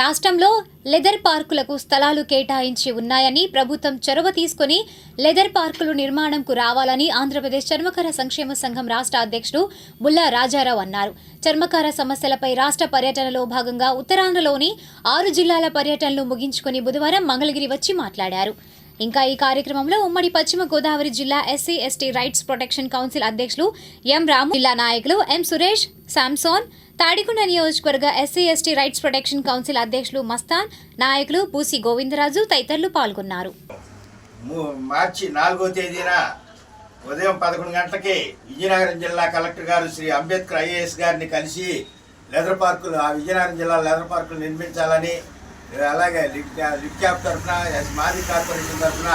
రాష్ట్రంలో లెదర్ పార్కులకు స్థలాలు కేటాయించి ఉన్నాయని ప్రభుత్వం చొరవ తీసుకుని లెదర్ పార్కులు నిర్మాణంకు రావాలని ఆంధ్రప్రదేశ్ చర్మకార సంక్షేమ సంఘం రాష్ట్ర అధ్యక్షుడు బుల్లా రాజారావు అన్నారు. చర్మకార సమస్యలపై రాష్ట్ర పర్యటనలో భాగంగా ఉత్తరాంధ్రలోని ఆరు జిల్లాల పర్యటనలు ముగించుకుని బుధవారం మంగళగిరి వచ్చి మాట్లాడారు. ఇంకా ఈ కార్యక్రమంలో ఉమ్మడి పశ్చిమ గోదావరి జిల్లా SC ST rights protection council అధ్యక్షులు ఎం రాము జిల్లా నాయకులు ఎం సురేష్ శాంసోన్ తాడికొండ నియోజకవర్గ SC ST rights protection council అధ్యక్షులు మస్తాన్ నాయకులు పూసి గోవిందరాజు తదితరులు పాల్గొన్నారు. ము- మార్చి నాలుగో తేదీన ఉదయం పదకొండు గంటలకి విజయనగరం జిల్లా కలెక్టర్ గారు శ్రీ అంబేద్కర్ ఐఏఎస్ గారిని కలిసి లెదర్ పార్కులు ఆ విజయనగరం జిల్లా లెదర్ పార్కులు నిర్మించాలని అలాగే లిక్యాప్ తరఫున మాజీ కార్పొరేషన్ తరఫున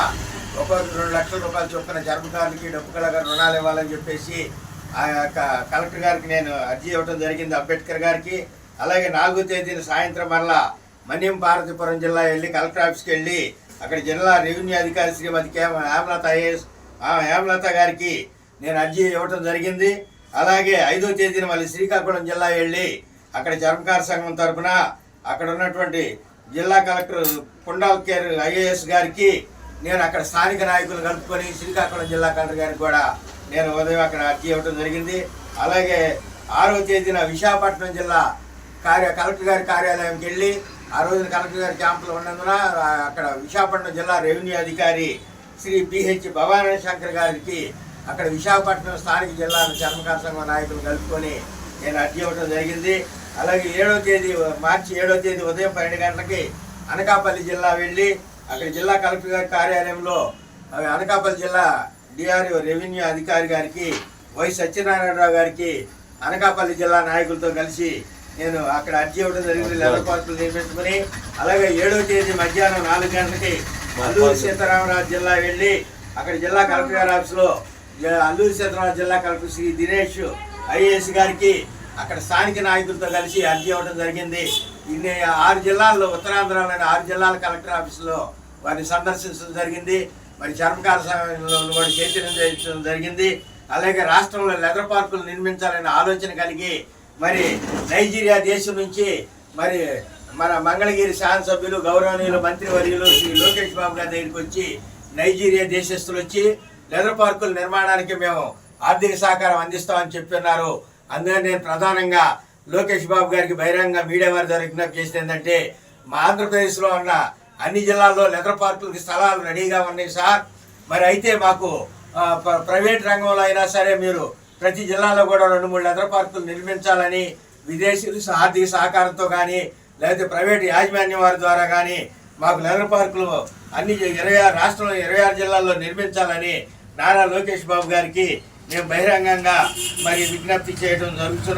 ఒక్కొక్క రెండు లక్షల రూపాయలు చొప్పున చర్మకారులకి డబ్బు కలగా రుణాలు ఇవ్వాలని చెప్పేసి ఆ యొక్క కలెక్టర్ గారికి నేను అర్జీ ఇవ్వడం జరిగింది అంబేద్కర్ గారికి. అలాగే నాలుగో తేదీన సాయంత్రం మరలా మన్యం పార్వతీపురం జిల్లా వెళ్ళి కలెక్టర్ ఆఫీస్కి వెళ్ళి అక్కడ జిల్లా రెవెన్యూ అధికారి శ్రీమతి కే హేమలత ఐఏఎస్ ఆ హేమలత గారికి నేను అర్జీ ఇవ్వటం జరిగింది. అలాగే ఐదో తేదీన మళ్ళీ శ్రీకాకుళం జిల్లా వెళ్ళి అక్కడ చర్మకార సంఘం తరపున అక్కడ ఉన్నటువంటి జిల్లా కలెక్టర్ కుండాల్ కేర్ ఐఏఎస్ గారికి నేను అక్కడ స్థానిక నాయకులు కలుపుకొని శ్రీకాకుళం జిల్లా కలెక్టర్ గారికి కూడా నేను ఉదయం అక్కడ అర్జీ ఇవ్వడం జరిగింది. అలాగే ఆరో తేదీన విశాఖపట్నం జిల్లా కార్య కలెక్టర్ గారి కార్యాలయంకి వెళ్ళి ఆ రోజున కలెక్టర్ గారి క్యాంపులో ఉన్నందున అక్కడ విశాఖపట్నం జిల్లా రెవెన్యూ అధికారి శ్రీ బిహెచ్ భవానీ శంకర్ గారికి అక్కడ విశాఖపట్నం స్థానిక జిల్లా చర్మకార సంఘం నాయకులు కలుపుకొని నేను అర్జీ ఇవ్వడం జరిగింది. అలాగే ఏడో తేదీ మార్చి ఏడో తేదీ ఉదయం పన్నెండు గంటలకి అనకాపల్లి జిల్లా వెళ్ళి అక్కడ జిల్లా కలెక్టర్ గారి కార్యాలయంలో అనకాపల్లి జిల్లా డిఆర్ఓ రెవెన్యూ అధికారి గారికి వై సత్యనారాయణరావు గారికి అనకాపల్లి జిల్లా నాయకులతో కలిసి నేను అక్కడ అర్జీ ఇవ్వడం జరిగింది. లెవెల్ పార్కులు నిర్మించుకుని అలాగే ఏడో తేదీ మధ్యాహ్నం నాలుగు గంటలకి అల్లూరు సీతారామరాజు జిల్లా వెళ్ళి అక్కడ జిల్లా కలెక్టర్ గారి ఆఫీస్లో అల్లూరు సీతారామరాజు జిల్లా కలెక్టర్ శ్రీ దినేష్ ఐఏఎస్ గారికి అక్కడ స్థానిక నాయకులతో కలిసి అర్జీ ఇవ్వడం జరిగింది. ఇన్ని ఆరు జిల్లాల్లో ఉత్తరాంధ్రలోని ఆరు జిల్లాల కలెక్టర్ ఆఫీసులో వారిని సందర్శించడం జరిగింది. మరి చర్మకార సంఘంలో కూడా చైతన్యం చేయించడం జరిగింది. అలాగే రాష్ట్రంలో లెదర్ పార్కులు నిర్మించాలనే ఆలోచన కలిగి మరి నైజీరియా దేశం నుంచి మరి మన మంగళగిరి శాసనసభ్యులు గౌరవనీయులు మంత్రివర్యులు శ్రీ లోకేష్ బాబు గారి దగ్గరికి వచ్చి నైజీరియా దేశస్తులు వచ్చి లెదర్ పార్కుల నిర్మాణానికి మేము ఆర్థిక సహకారం అందిస్తామని చెప్తున్నారు అందుకని నేను ప్రధానంగా లోకేష్ బాబు గారికి బహిరంగ మీడియా వారి ద్వారా విజ్ఞప్తి చేసింది ఏంటంటే మా ఆంధ్రప్రదేశ్లో ఉన్న అన్ని జిల్లాల్లో లెదర్ పార్కులకి స్థలాలు రెడీగా ఉన్నాయి సార్. మరి అయితే మాకు ప్ర- ప్రైవేట్ రంగంలో అయినా సరే మీరు ప్రతి జిల్లాలో కూడా రెండు మూడు లెదర్ పార్కులు నిర్మించాలని విదేశీ ఆర్థిక సహకారంతో కానీ లేకపోతే ప్రైవేట్ యాజమాన్యం వారి ద్వారా కానీ మాకు లెదర్ పార్కులు అన్ని ఇరవై ఆరు రాష్ట్రంలో ఇరవై ఆరు జిల్లాల్లో నిర్మించాలని నారా లోకేష్ బాబు గారికి మేము బహిరంగంగా మరి విజ్ఞప్తి చేయడం జరుగుతున్నది.